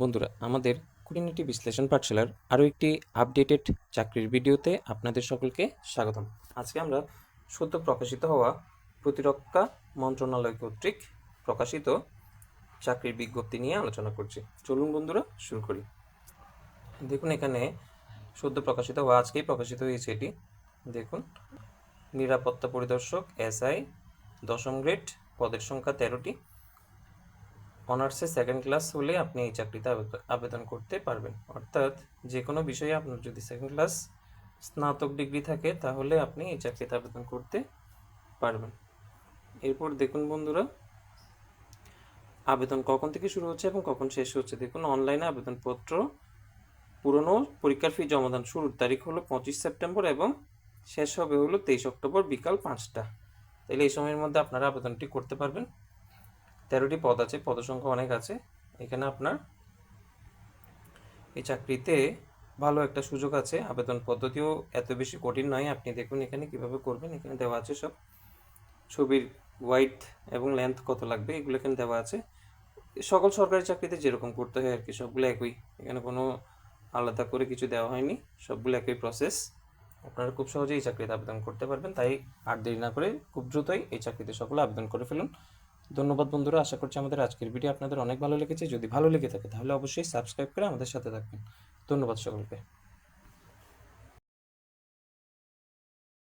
বন্ধুরা, আমাদের কুড়িনিটি বিশ্লেষণ পাঠশালার আরও একটি আপডেটেড চাকরির ভিডিওতে আপনাদের সকলকে স্বাগতম। আজকে আমরা সদ্য প্রকাশিত হওয়া প্রতিরক্ষা মন্ত্রণালয় কর্তৃক প্রকাশিত চাকরির বিজ্ঞপ্তি নিয়ে আলোচনা করছি। চলুন বন্ধুরা, শুরু করি। দেখুন এখানে সদ্য প্রকাশিত হওয়া, আজকেই প্রকাশিত হয়েছে এটি। দেখুন, নিরাপত্তা পরিদর্শক এসআই দশম গ্রেড, পদের সংখ্যা তেরোটি। অনার্সে সেকেন্ড ক্লাস হলে আপনি এই চাকরিতে আবেদ- আবেদন করতে পারবেন। অর্থাৎ যে কোনো বিষয়ে আপনার যদি সেকেন্ড ক্লাস স্নাতক ডিগ্রি থাকে, তাহলে আপনি এই চাকরিতে আবেদন করতে পারবেন। এরপর দেখুন বন্ধুরা, আবেদন কখন থেকে শুরু হচ্ছে এবং কখন শেষ হচ্ছে? দেখুন অনলাইনে আবেদনপত্র, পুরনো পরীক্ষার ফি জমাদান শুরুর তারিখ হলো পঁচিশ সেপ্টেম্বর এবং শেষ হবে হলো তেইশ অক্টোবর বিকাল পাঁচটা। তাহলে এই সময়ের মধ্যে আপনারা আবেদনটি করতে পারবেন। তেরোটি পদ আছে, পদসংখ্যা অনেক আছে। এখানে আপনার এই চাকরিতে ভালো একটা সুযোগ আছে, আবেদন পদ্ধতিও এত বেশি কঠিন নয়। আপনি দেখুন এখানে কীভাবে করবেন, এখানে দেওয়া আছে সব। ছবির হোয়াইট এবং লেন্থ কত লাগবে, এগুলো এখানে দেওয়া আছে। সকল সরকারি চাকরিতে যেরকম করতে হয় আর কি সবগুলো একই। এখানে কোনো আলাদা করে কিছু দেওয়া হয়নি, সবগুলো একই প্রসেস আপনারা খুব সহজেই এই চাকরিতে আবেদন করতে পারবেন, তাই আর দেরি না করে খুব দ্রুতই এই চাকরিতে সকলে আবেদন করে ফেলুন। ধন্যবাদ বন্ধুরা, আশা করছি আমাদের আজকের ভিডিও আপনাদের অনেক ভালো লেগেছে। যদি ভালো লেগে থাকে তাহলে অবশ্যই সাবস্ক্রাইব করে আমাদের সাথে থাকবেন। ধন্যবাদ সকলকে।